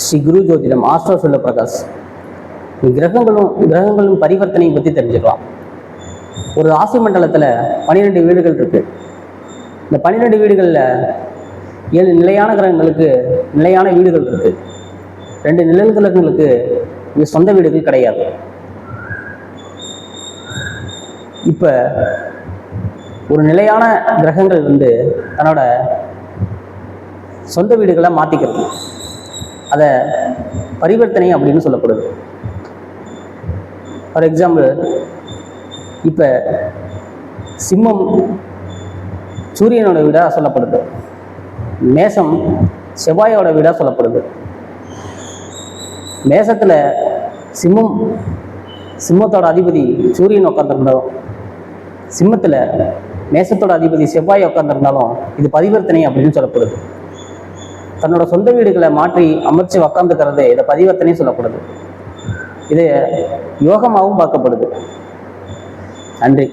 ஸ்ரீ குரு ஜோதிடம் ஆஸ்ட்ரோ சொல்ல பிரகாஷ். கிரகங்களும் கிரகங்களும் பரிவர்த்தனையை பற்றி தெரிஞ்சுக்கலாம். ஒரு ராசி மண்டலத்தில் பன்னிரெண்டு வீடுகள் இருக்கு. இந்த பன்னிரெண்டு வீடுகளில் ஏழு நிலையான கிரகங்களுக்கு நிலையான வீடுகள் இருக்குது ரெண்டு நிழல் கிரகங்களுக்கு இங்கே சொந்த வீடுகள் கிடையாது. இப்போ ஒரு நிலையான கிரகங்கள் வந்து தன்னோட சொந்த வீடுகளை மாற்றிக்கிறது அதை பரிவர்த்தனை அப்படின்னு சொல்லப்படுது. ஃபார் எக்ஸாம்பிள் இப்போ சிம்மம் சூரியனோட வீடாக சொல்லப்படுது. மேசம் செவ்வாயோட வீடாக சொல்லப்படுது. மேசத்தில் சிம்மம் சிம்மத்தோட அதிபதி சூரியன் உட்காந்துருந்தாலும் சிம்மத்தில் மேசத்தோட அதிபதி செவ்வாய் உட்காந்துருந்தாலும் இது பரிவர்த்தனை அப்படின்னு சொல்லப்படுது. தன்னோட சொந்த வீடுகளை மாற்றி அமர்ச்சி உக்காந்துக்கிறது இதை பதிவர்த்தனையும் சொல்லப்படுது இது யோகமாகவும் பார்க்கப்படுது. நன்றி.